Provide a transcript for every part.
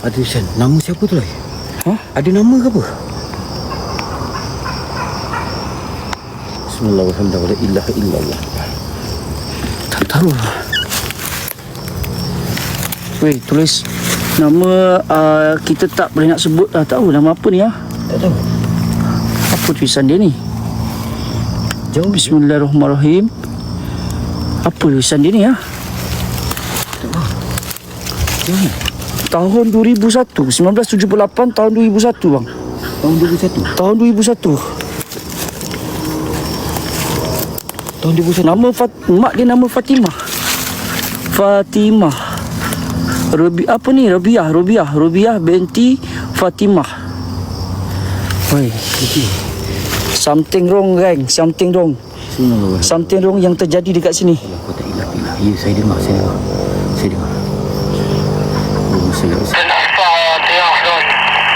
Ada tulisan Nama siapa tu lah Ha? Ada nama ke apa Bismillahirrahmanirrahim La ilaha illallah Tak tahu lah. Weh, tulis nama uh, kita tak boleh nak sebut lah. Tahu nama apa ni ah? Tak tahu Apa tulisan dia ni? Jauh Bismillahirrahmanirrahim. Apa tulisan dia ni ah? Jauh Tahun 2001, 1978 tahun 2001 bang. Tahun 2001 Tahun 2001. Tahun 2001 Nama Fat mak dia nama Fatimah. Fatimah. Rabi apa ni? Rabiah, Rabiah, Rabiah binti Fatimah. Woi, something wrong gang, something wrong. Something wrong yang terjadi dekat sini. Ya saya dengar Saya dengar Saya dengar Oh saya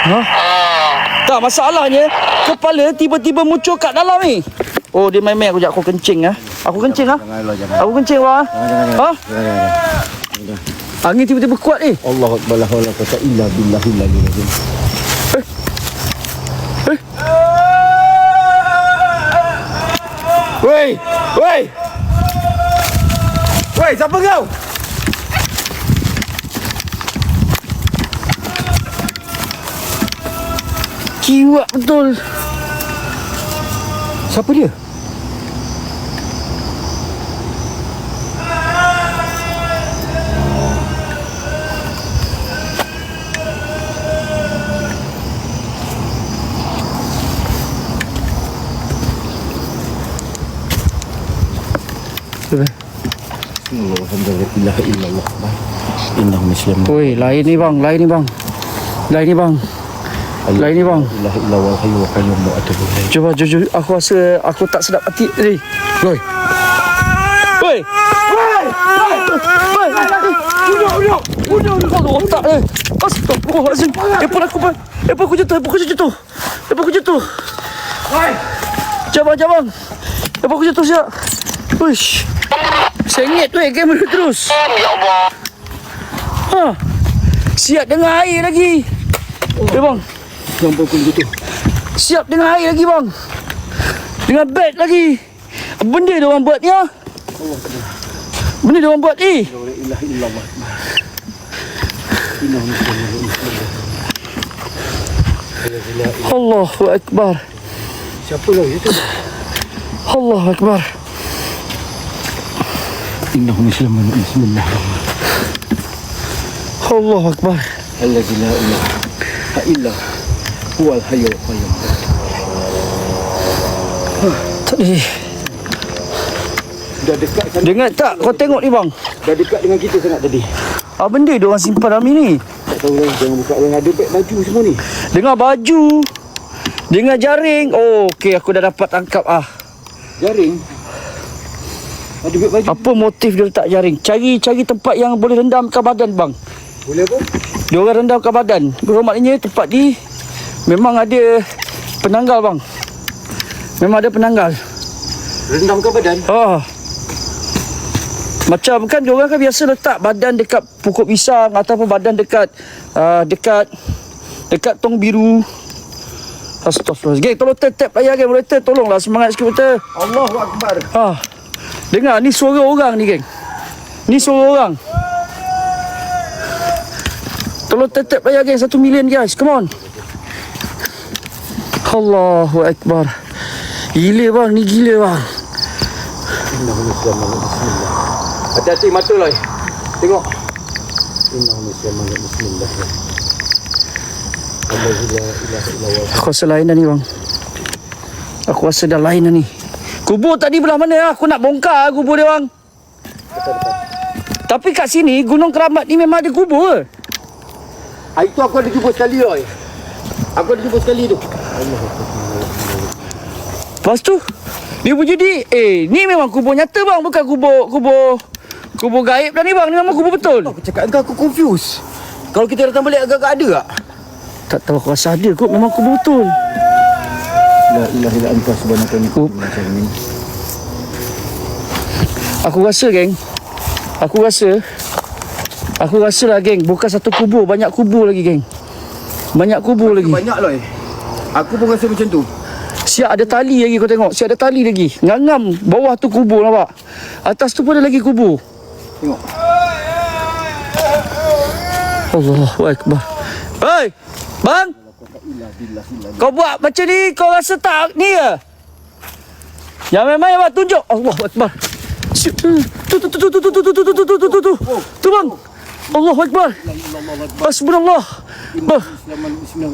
Ha? Tak masalahnya kepala tiba-tiba muncul kat dalam ni. Oh dia main-main aku jap aku kencing ah. Aku kencing ah. Allah jangan Aku kencing wah. Jangan Ha? Angin tiba-tiba kuat ni. Allah Akbar la haula quwwata illa billahi al-azim. Eh. Woi, woi. Woi, siapa kau? Kiwak betul. Siapa dia? Alhamdulillah illallah. Inna muslim. Oi, lain ni bang, lain ni bang. Lain ni bang. Lain ni bang. La ilaha illallah hayyu wa qayyum wa atubu ilaih. Cuba jujur aku rasa aku tak sedap hati tadi. Woi, Woi. Woi. Woi. Udah, udah. Udah, udah. Kau otak eh. Astagfirullahalazim. Apa aku bang? Apa aku jatuh? Apa aku jatuh? Apa aku jatuh? woi. Jabang, jabang. Apa aku jatuh siap? Uish. Sengit tu eh kamera terus. Ha. Siap dengan air lagi. Eh bang, Sampai pun gitu. siap dengan air lagi bang. Dengan bed lagi. Benda dia orang buat ni ah. Benda dia orang buat ni. La ilaha illallah. Inna muslim. Allahu akbar. Siapa lah itu? Allahu akbar. Inna muslim. Bismillahirrahmanirrahim. Allahu akbar. Allazi la ilaha illa huwal hayyul qayyum. Tadi Dah dekat sana. dengar tak kau tengok ni bang. Dah dekat dengan kita sangat tadi. Apa benda dia orang simpan dalam ni ni? Tak tahu lah jangan buka orang ada beg baju semua ni. Dengar baju. Dengar jaring. Oh, okey aku dah dapat tangkap ah. Jaring. Ada beg baju. Apa motif dia letak jaring? Cari cari tempat yang boleh rendamkan badan bang. Boleh apa? Dia orang rendamkan badan. Maknanya tempat ni memang ada penanggal bang. Memang ada penanggal. Rendamkan badan. Oh. Macam kan dia orang kan biasa letak badan dekat pokok pisang ataupun badan dekat uh, dekat dekat tong biru. Astagfirullah. Geng, tolong tap tap layar geng. Moderator tolonglah semangat sikit betul. Allahu akbar. Ah. Dengar ni suara orang ni geng. Ni suara orang. Tolong tap tap layar geng. Satu million guys. Come on. Allahu Akbar. Gila bang. Ni gila bang. Bismillah. Hati-hati mata lah. Tengok. Bismillah. Ilaha illallah. Aku rasa lain dah ni bang. Aku rasa dah lain dah ni. Kubur tadi belah mana? Aku nak bongkar kubur dia bang. Tapi kat sini Gunung Keramat ni memang ada kubur. Ah, itu aku ada jumpa sekali oi. Aku ada jumpa sekali tu. Lepas tu dia pun jadi eh ni memang kubur nyata bang bukan kubur kubur kubur gaib dah ni bang ni memang kubur betul. Aku cakap engkau aku confuse. Kalau kita datang balik agak-agak ada tak? Tak tahu aku rasa ada kot memang kubur betul. La ilaha illa anta subhanaka inni kuntu minaz zalimin. Aku rasa geng Aku rasa Aku rasa lah geng Bukan satu kubur Banyak kubur lagi geng Banyak kubur lagi Banyak loh. Aku pun rasa macam tu. Siap ada tali lagi kau tengok Siap ada tali lagi Ngam-ngam Bawah tu kubur nampak Atas tu pun ada lagi kubur Tengok. Allahu Akbar Hei Bang Kau buat macam ni Kau rasa tak ni ya Yang memang yang buat tunjuk Allahu Akbar Siap. Tu tu tu tu tu tu tu tu tu tu tu tu tu tu Tu bang Allahu Akbar. Hasbunallah.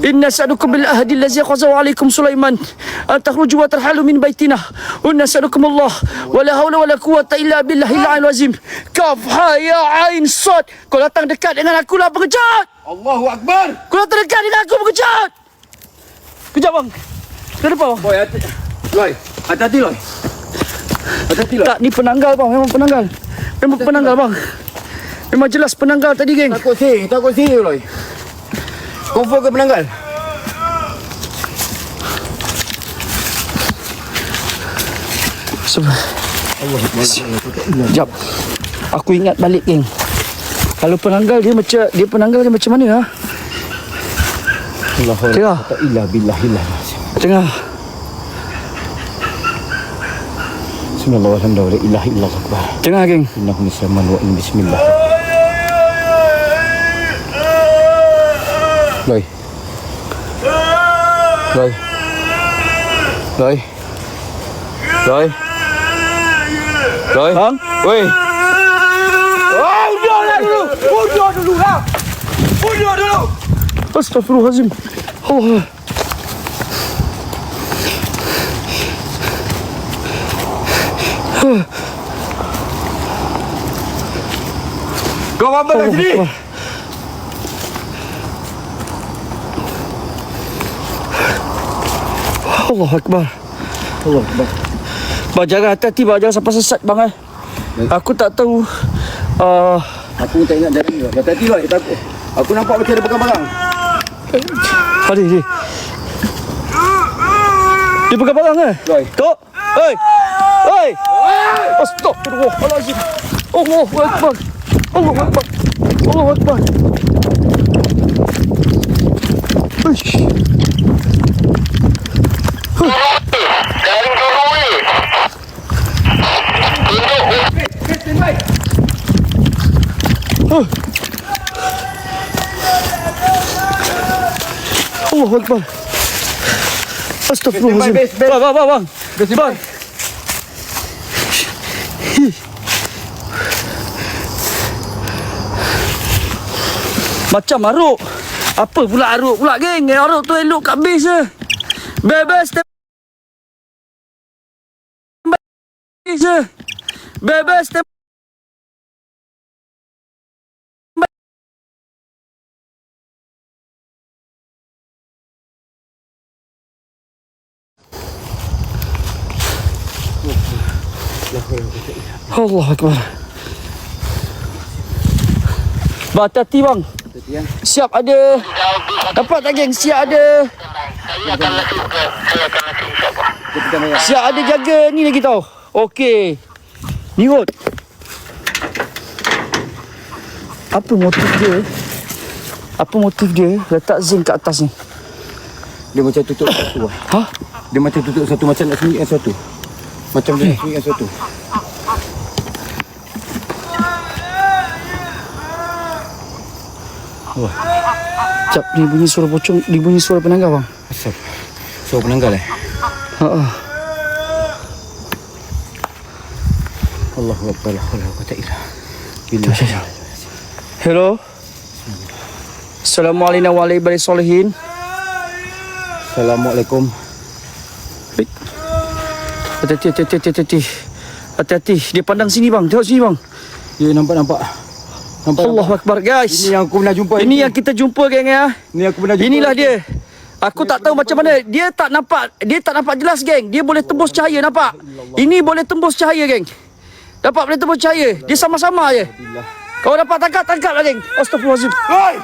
Inna sa'adukum bil ahdi allazi qazaw alaikum Sulaiman. An takhruju wa tarhalu min baitina wa nas'alukum Allah. Wa la hawla wa la quwwata illa billahi al azim. Kaf ha ya ain sad. Kau datang dekat dengan aku lah pengecut. Allahu Akbar. kau datang dekat dengan aku pengecut. Kejap bang. Ke bang? Boy, hati. Loy, hati-hati Loy. Hati-hati Loy. tak ni penanggal bang. Memang penanggal. Memang penanggal bang memang jelas penanggal tadi geng Takut sih, takut sih Loy. Confirm ke penanggal? Sebab Allah. Sekejap Aku ingat balik geng Kalau penanggal dia macam Dia penanggal dia macam mana ha? Allah Tengah Illa billah illa Tengah Bismillah walhamdulillah la ilaha illallah akbar. Tengah geng Innahu nisyaman wa in bismillah. Rồi Rồi oi. Rồi Rồi Hớn Ui Ôi vô ra dulu Ôi vô dulu ra Ôi vô dulu Astagfirullahaladzim Allah Kau apa kat sini? Allah Akbar Allah Akbar. Bang jangan hati-hati bang Jangan sampai sesat bang eh Baik. Aku tak tahu uh, Aku tak ingat jalan ni. Loy. Hati-hati Loy. Takut. Aku nampak macam ada barang-barang. Hari ni Dia pegang barang eh Loy. Tok Hei Hei Astagfirullahaladzim Allahu Akbar Allahu Akbar Allahu Akbar Allahu Akbar Astagfirullahaladzim best. Bang bang bang bang Best, Bang Macam aruk. Apa pula aruk pula geng? Aruk tu elok kat base je. Bebas je. Bebas Allah Akbar Bang hati-hati bang. Siap ada Dapat tak geng Siap ada Saya akan. Siap ada jaga ni lagi tau Okey Ni kot Apa motif dia Apa motif dia Letak zinc kat atas ni Dia macam tutup satu lah. Ha? Dia macam tutup satu macam nak sembunyikan satu. Macam nak sembunyikan satu. Sekejap ni bunyi suara pocong Ni bunyi suara penanggal bang Asal. So penanggal eh? Ha ah. Allahu Akbar. La haula wa la quwwata illa billah. Hello Assalamualaikum warahmatullahi wabarakatuh Assalamualaikum. Hati-hati hati-hati hati-hati Hati-hati Dia pandang sini bang Tengok sini bang Ya nampak nampak. Nampak. Allah Akbar guys Ini yang aku pernah jumpa. Ini yang kita jumpa geng ya Ini aku pernah jumpa. Inilah dia. Aku tak tahu macam mana. Dia tak nampak. Dia tak nampak jelas, geng. Dia boleh tembus cahaya, nampak? Ini boleh tembus cahaya, geng. Dapat boleh tembus cahaya. Dia sama-sama je. Kau dapat tangkap, tangkap lah, geng. Astagfirullahaladzim. Oi!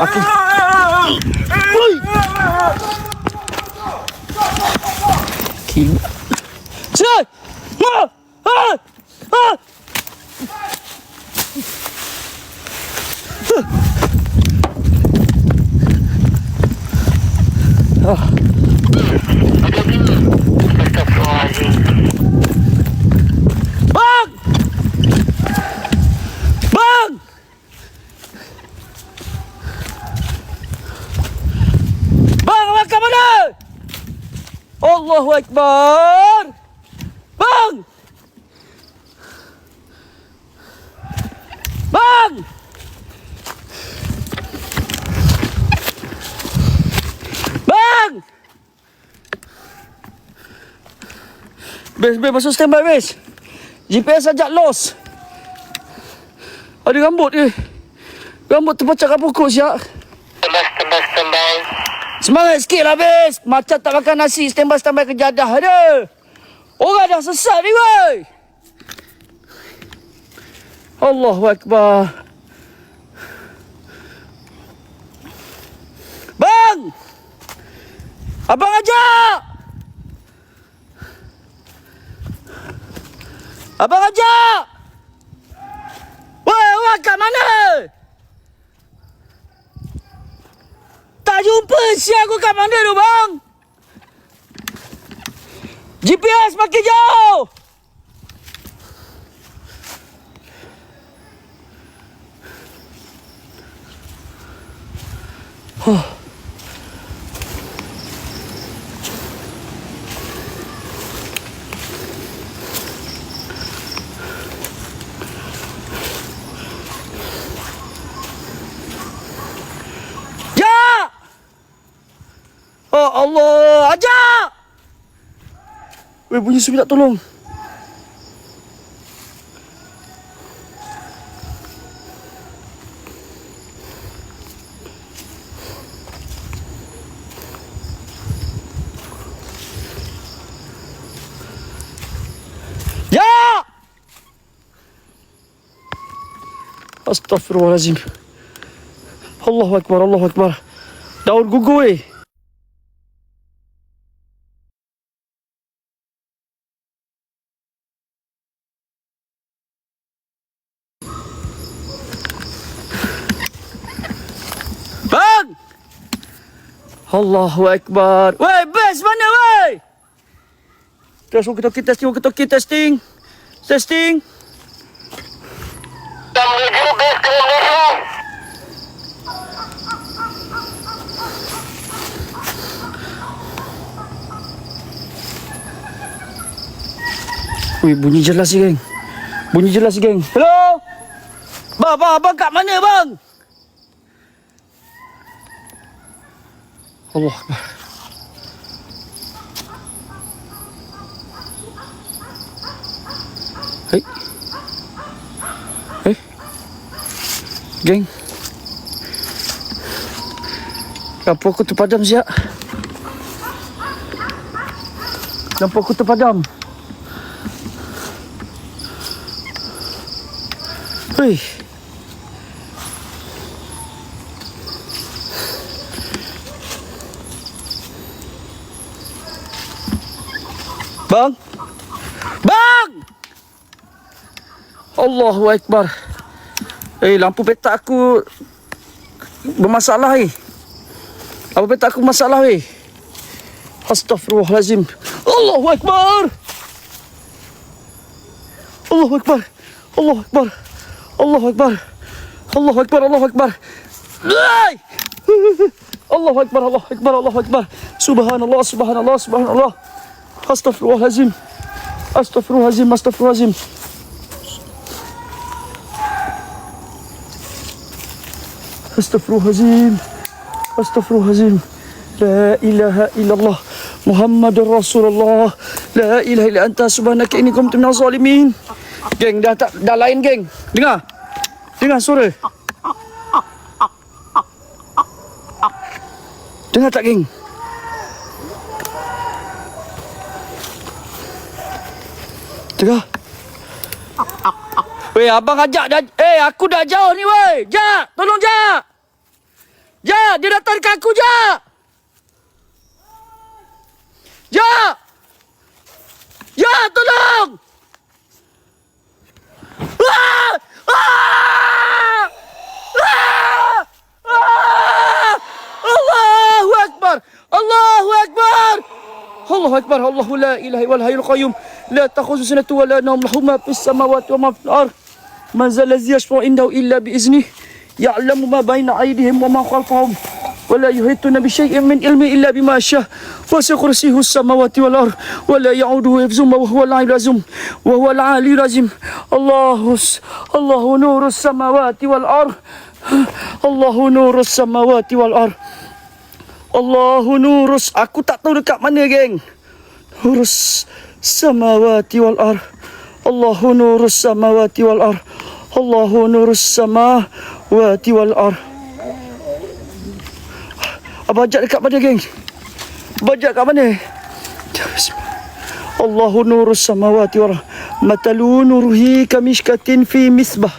Aku... Oi! Gila. Sini! Ha! Ha! Ha! Ah. Astagfirullahaladzim. Bang! Bang! Bang, awak kat mana? Allahu Akbar! Bang! Bang! Bang! Bes, bes, masuk standby, bes. GPS ajak lost. Ada rambut ke? Rambut terpecah kat pokok siap. Tembak, tembak, tembak. Semangat sikit lah, bes. Macam tak makan nasi, standby-standby ke jadah ada. Orang dah sesat ni, woi. Allahu Akbar. Bang! Abang ajak! Abang ajak! Woi, awak kat mana? Tak jumpa si aku kat mana tu bang? GPS makin jauh. Huh. Ya! Oh Allah, ajak! Weh, bunyi Subi tak tolong. Ya! Astaghfirullahalazim. Allahu Akbar, Allahu Akbar. Daun gugur weh. Allahu Akbar. Weh, best mana weh? Test walkie-talkie testing, walkie-talkie testing. Testing. Kita menuju, bes, kita menuju. Weh, bunyi jelas si geng. Bunyi jelas si geng. Hello? Bang, bang, abang kat mana bang? Allah Akbar. Hei. Hei. Geng. Lampu aku terpadam siap. Lampu aku terpadam. Hei. Bang. Bang. Allahu Akbar. Eh, lampu petak aku bermasalah eh. Lampu petak aku bermasalah eh. Astaghfirullahalazim. Allahu Akbar. Allahu Akbar. Allahu Akbar. Allahu Akbar. Allahu Akbar. Allahu Akbar. Ay! Allahu Akbar. Allahu Akbar. Allahu Akbar. Subhanallah. Subhanallah. Subhanallah. Astaghfirullahalazim. Astaghfirullahalazim. Astaghfirullahalazim. Astaghfirullahalazim. Astaghfirullahalazim. La ilaha illallah. Muhammad Rasulullah. La ilaha illa anta subhanaka inni kuntu minaz zalimin. Geng dah tak dah lain geng. Dengar. Dengar suara. Dengar tak geng? Dengar. Weh, abang ajak dah. Eh, aku dah jauh ni weh. Jak, tolong Jak. જા દિરતર કાકુ જા જા જા tulong ah! Ah! Ah! Ah! Allahu akbar Allahu akbar الله أكبر الله لا إله إلا الحي القيوم لا تأخذ سنة ولا نوم له ما في السماوات وما في الأرض من ذا الذي يشفع عنده إلا بإذنه يعلم ما بين أيديهم وما خلفهم ولا يحيطون بشيء من علمه إلا بما شاء. وسع كرسيه السماوات والأرض ولا يعوده حفظهما وهو العلي العظيم وهو العلي العظيم. الله الله نور السماوات والأرض. الله نور السماوات والأرض. Allahu nurus Aku tak tahu dekat mana geng. Nurus Samawati wal ar Allahu nurus samawati wal ar Allahu Wati wal ar. Abajak dekat mana geng? Bajak kat mana? الله نور السماوات والأرض مثل نوره كمشكة في مصباح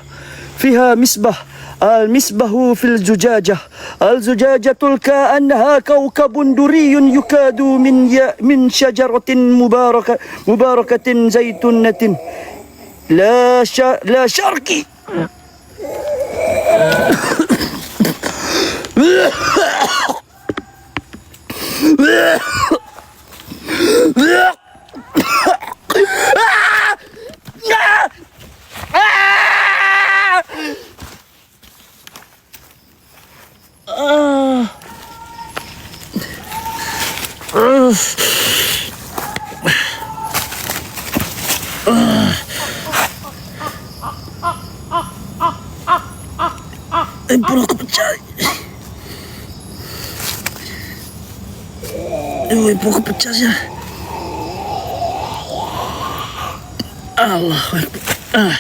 فيها مصباح المصباح في الزجاجة الزجاجة كأنها كوكب دري يكاد من من شجرة مباركة مباركة زيتونة لا لا شرقي Ugh. Eh, bro, aku pecah. Eh, bro, aku pecah saja. Allah, ah.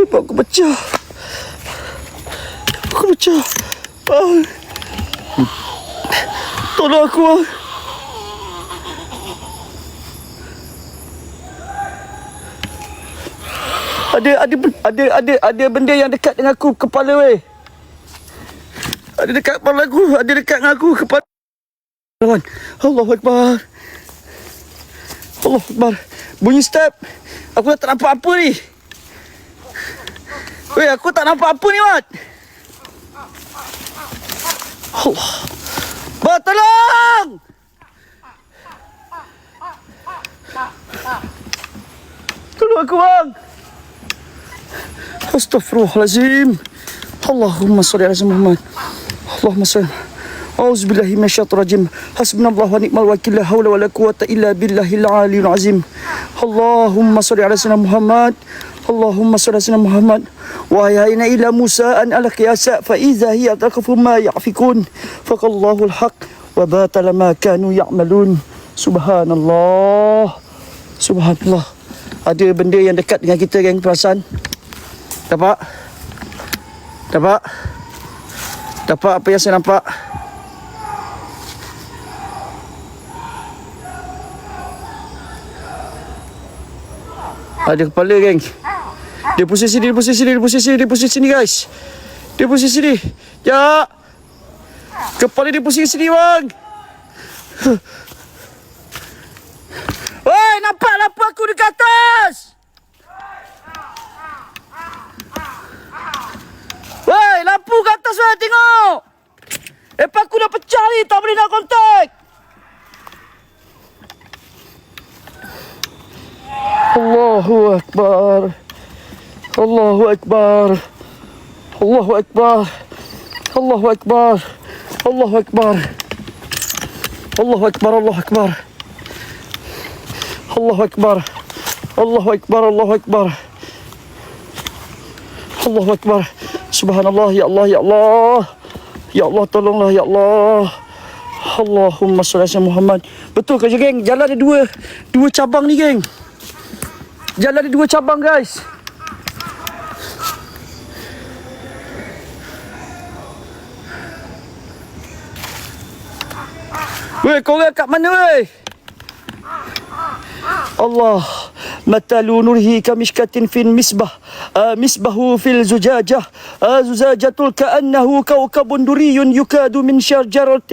Ibu aku pecah. Ah. Ada ada ada ada ada benda yang dekat dengan aku kepala weh. Ada dekat kepala aku, ada dekat dengan aku kepala. Lawan. Allahu akbar. Allahu akbar. Bunyi step. Aku tak nampak apa ni. Weh, aku tak nampak apa ni, Mat. Allah. Pak tolong! Tolong aku bang! Astaghfirullahalazim. Allahumma salli ala Muhammad. Allahumma salli. Auzubillahi minasyaitonirrajim. Hasbunallahu wa ni'mal wakil. La haula wa la quwwata illa billahil aliyyil azim. Allahumma salli ala Muhammad. اللهم صل على سيدنا محمد وهيئنا إلى موسى أن ألق ياسا فإذا هي تقف ما يعفكون فقال الله الحق وباطل ما كانوا يعملون سبحان الله سبحان الله ada benda yang dekat dengan kita geng perasan dapat dapat dapat apa yang saya nampak Ada kepala geng Dia posisi sini, dia posisi sini, dia posisi sini, dia posisi sini guys. Dia posisi sini. Ya. Kepala dia posisi sini bang. Woi nampak lampu aku dekat atas? Woi lampu kat atas weh? Tengok. Epa aku dah pecah ni tak boleh nak kontak Allahu Akbar. Allahu Akbar. Allahu Akbar. Allahu Akbar. Allahu Akbar. Allahu Akbar. Allahu Akbar. Allahu Akbar. Allahu Akbar. Allahu Akbar. Allahu Akbar. Subhanallah ya Allah ya Allah. Ya Allah tolonglah ya Allah. Allahumma salli ala Muhammad. Betul ke geng? Jalan ada dua dua cabang ni geng. Jalan ada dua cabang guys. Weh, korang kat mana weh? Allah مثل نوره كمشكة في المصباح مصباح في الزجاجة زجاجة كأنه كوكب دري يكاد من شجرة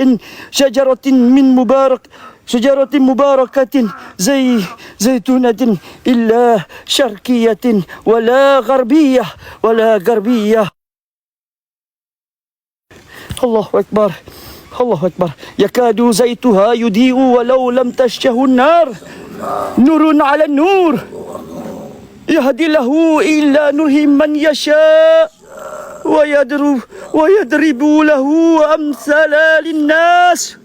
شجرة من مبارك شجرة مباركة زي زيتونة إلا شرقية ولا غربية ولا غربية الله أكبر الله أكبر. يكاد زيتها يضيء ولو لم تشه النار. نور على النور. يهدي له إلا نره من يشاء ويضرب ويضرب له أمثال للناس.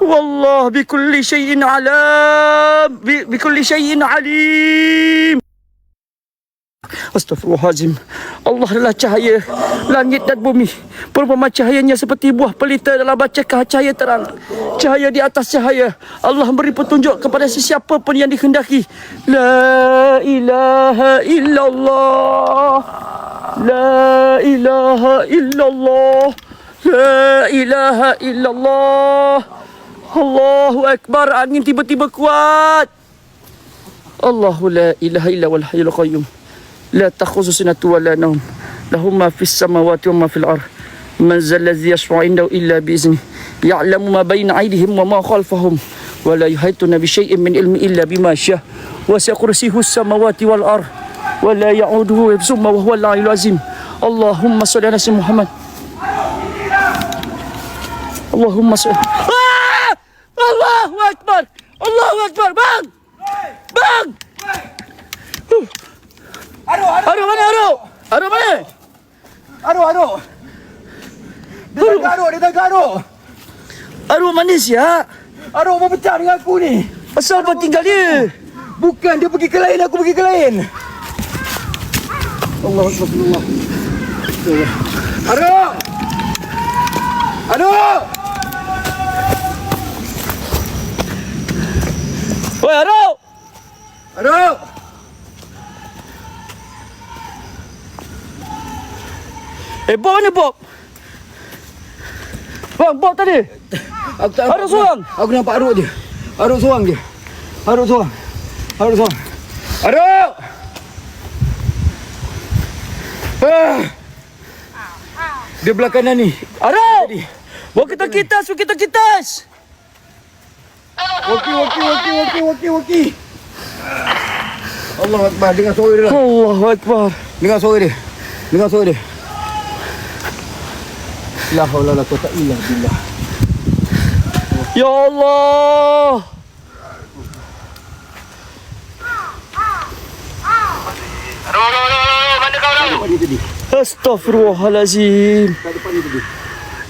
والله بكل شيء علام بكل شيء عليم. Astaghfirullahalazim. Allah adalah cahaya langit dan bumi. Perumpamaan cahayanya seperti buah pelita dalam baca cahaya terang. Cahaya di atas cahaya. Allah beri petunjuk kepada sesiapa pun yang dikehendaki. La ilaha illallah. La ilaha illallah. La ilaha illallah. Allahu Akbar. Angin tiba-tiba kuat. Allahu la ilaha illa wal hayyul qayyum. لا تأخذ سنة ولا نوم. له ما في السماوات وما في الأرض. من ذا الذي يشفع عنده إلا بإذنه. يعلم ما بين أيديهم وما خلفهم. ولا يحيطون بشيء من علم إلا بما شاء. وسع كرسيه السماوات والأرض. ولا يعوده حفظهما وهو العلي العظيم. اللهم صل على سيدنا محمد. اللهم صل! الله أكبر. الله أكبر. بang bang Aduh, aduh, Aduh mana Aduh? Aduh mana? aduh, aduh. Dia tak gaduh, dia tak gaduh. Aduh manis ya. Aduh, mau pecah dengan aku ni. Asal apa tinggal dia? Bukan, dia pergi ke lain, aku pergi ke lain. Allah Akbar. Aduh! Aduh! Woi Aduh! Aduh! Eh Bob mana Bob? Bang, Bob tadi. Aku tak Aduh seorang. Aku nampak Aruk je. Aruk seorang je. Aruk seorang. Aruk seorang. Aruk! Ah. Dia belah kanan ni. Aduh! Bawa kita kitas, bawa kita kitas. Okey, okey, okey, okey, okey, okey. Allah Akbar. Dengar suara dia lah. Allahu Akbar. Dengar suara dia. Dengar suara dia. La haula la quwata illa billah. Ya Allah. Aduh, aduh, aduh, aduh, mana kau dah? Tadi. Astaghfirullahalazim. Kat depan ni tadi.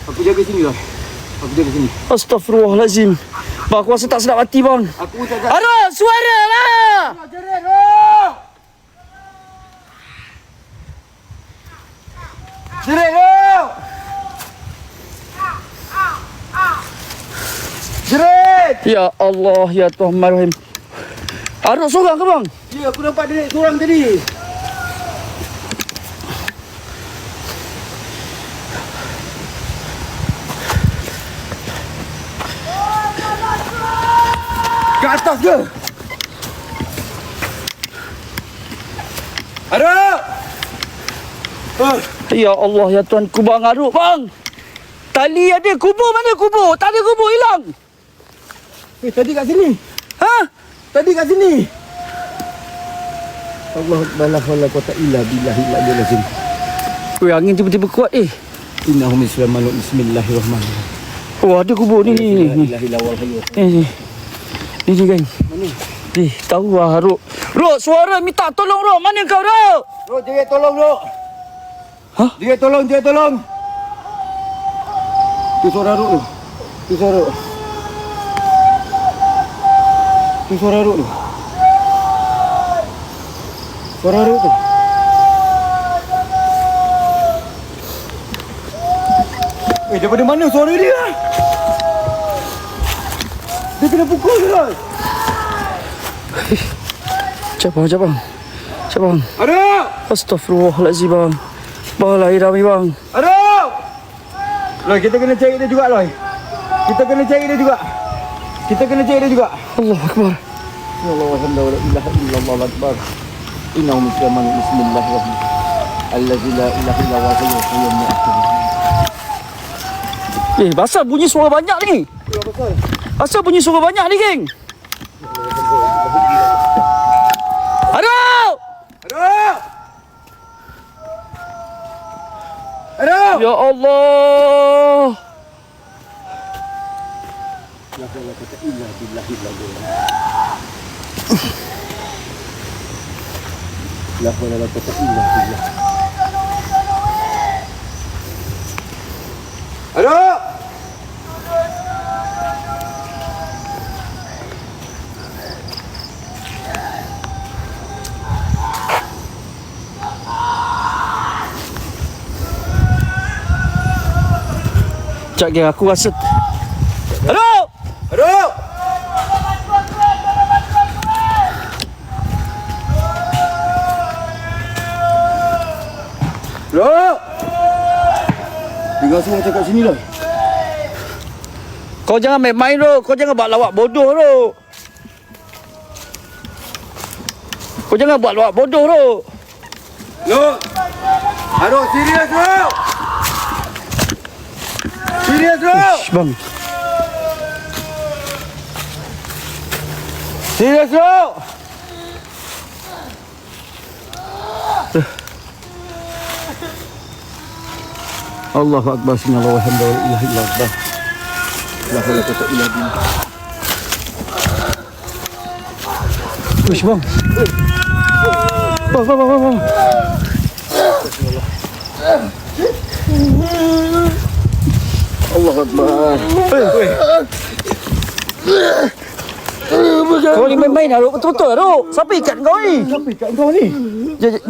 Aku jaga sini lah. Aku jaga sini. Astaghfirullahalazim. Bang, aku rasa tak sedap hati bang. Aku jaga. Aduh, suara lah. Jerit, Rok! Jerit! Jerit! Ya Allah, ya Tuhan Rahim. Aduh, seorang ke bang? Ya, aku nampak dia seorang tadi. Ke atas ke? Ada! Ah, Ya Allah, ya Tuhan ku bang Aruk bang. Tali ada, kubur mana kubur? Tak ada kubur, hilang. Eh, tadi kat sini. Ha? Tadi kat sini. Allah Akbar la haula quwata illa billahi al azim. Weh, angin tiba-tiba kuat eh. Innahum islamal bismillahirrahmanirrahim. Oh, ada kubur ni ni ni. La Ni ni. Ni, ni, ni kan. Mana? Eh, tahu lah Aruk. Rok, suara minta tolong Rok. Mana kau Rok? Bro, dia tolong, bro. Hah? Dia tolong, dia tolong. Tu suara Ruk tu. Tu suara Ruk. Tu suara Ruk tu. Suara Ruk tu. Eh, daripada mana suara dia? Dia kena pukul ke tak? Cak bang, cak bang. Cak bang. Ada! Astaghfirullahalazim bang. Bang, lahir rami bang. Ada! Loy, kita kena cari dia juga, Loy. Kita kena cari dia juga. Kita kena cari dia juga. Allah Akbar. Ya Allah, alhamdulillah, la ilaha illallah akbar. Innahu musliman bismillahirrahmanirrahim. Allazi la ilaha illa huwa hayyul qayyum Eh, basal bunyi suara banyak ni. Ya betul. Asal bunyi suara banyak ni, geng? Aduh! Aduh! Aduh! Ya Allah! La hawla wala quwwata illa billah. Aduh! Cak aku rasa Aduh! Aduh! Aduh! Dengar semua cakap sini lah. Kau jangan main-main tu Kau jangan buat lawak bodoh tu Kau jangan buat lawak bodoh tu Lu! Aduh, serius lu! Serius lu! Shh, bang Serius lu! Allahu Akbar Sinallahu Alhamdulillah ilaha illallah La hawla wala quwwata illa billah. Uish bang Bang bang bang bang, bang Allah Akbar. Kau ni main-main lah Ruk. Betul-betul lah Ruk Siapa ikat kau ni Siapa ikat kau ni?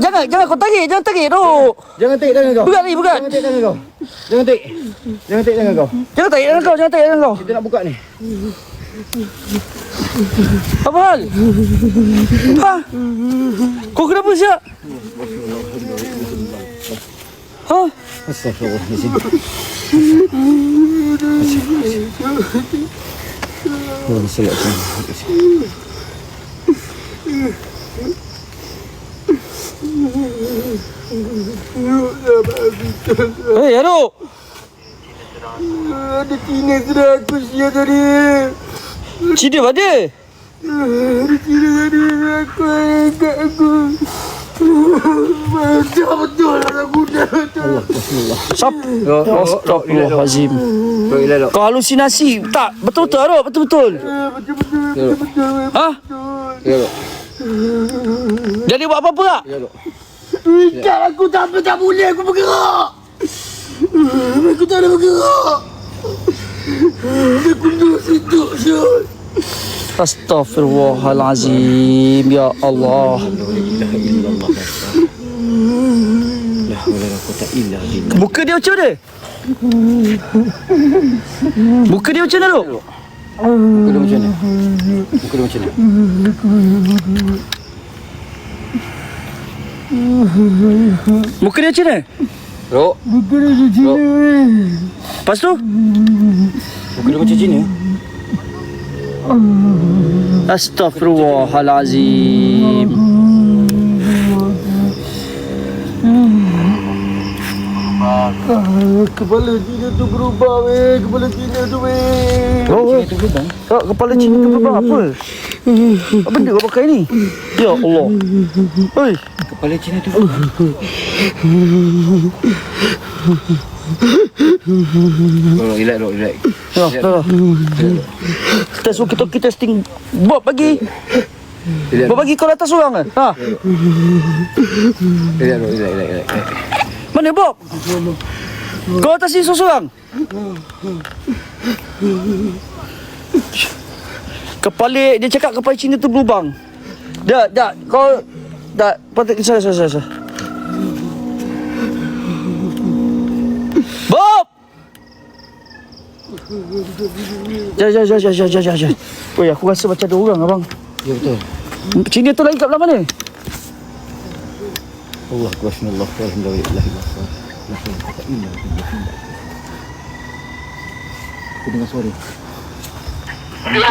Jangan jangan kau tarik Jangan tarik Ruk Jangan take tangan kau. Berat ni berat Jangan take tangan kau. Jangan take. Jangan take tangan kau. Jangan tarik tangan kau Jangan tarik tangan kau Kita nak buka ni. Apa hal? Ha? Kau kenapa siap? Ha? Astagfirullahaladzim. Oh, selak Hei Ruk Ada Cina sudah aku sia tadi. Cina ada Ada Cina tadi aku ingat aku. Betul betul aku dah betul. Sap Astagfirullahalazim Kau halusinasi Tak Betul-betul Ruk Betul-betul Betul betul betul betul. Ha? Elok. Jadi buat apa-apa tak? Elok. Ikat aku tak apa tak boleh aku bergerak. Aku tak ada bergerak. Dia kundur situ Syul. Astaghfirullahalazim Ya Allah wala quwwata illa billah. Muka dia macam mana? Muka dia macam mana? Muka dia macam mana? Muka dia macam mana? Muka dia macam? Rok. Rok. Lepas tu? Muka dia macam Cina. Astaghfirullahalazim Kepala Cina tu berubah weh. Kepala Cina tu weh. Oh, oh. Kau kepala Cina tu berbang apa? Apa benda kau pakai ni? Ya Allah Oi, Kepala Cina tu. Rok, relax, Rok, relax. ya, dah. Test kita kita testing Bob Relax, Bob bagi kau atas orang ke? Ha? relax, Rok, relax, relax, relax. Mana Bob? Kau atas ni seorang? Kepala dia cakap kepala Cina tu berlubang. Dah, dah, kau dah patut saya saya saya. Bob! Jom, jom, jom, jom, jom, jom, jom. Oi, aku rasa macam ada orang, abang. Ya, betul. Cina tu lagi kat belah mana? Allah Bismillah, Alhamdulillah, illa billah. Aku dengar suara. Dia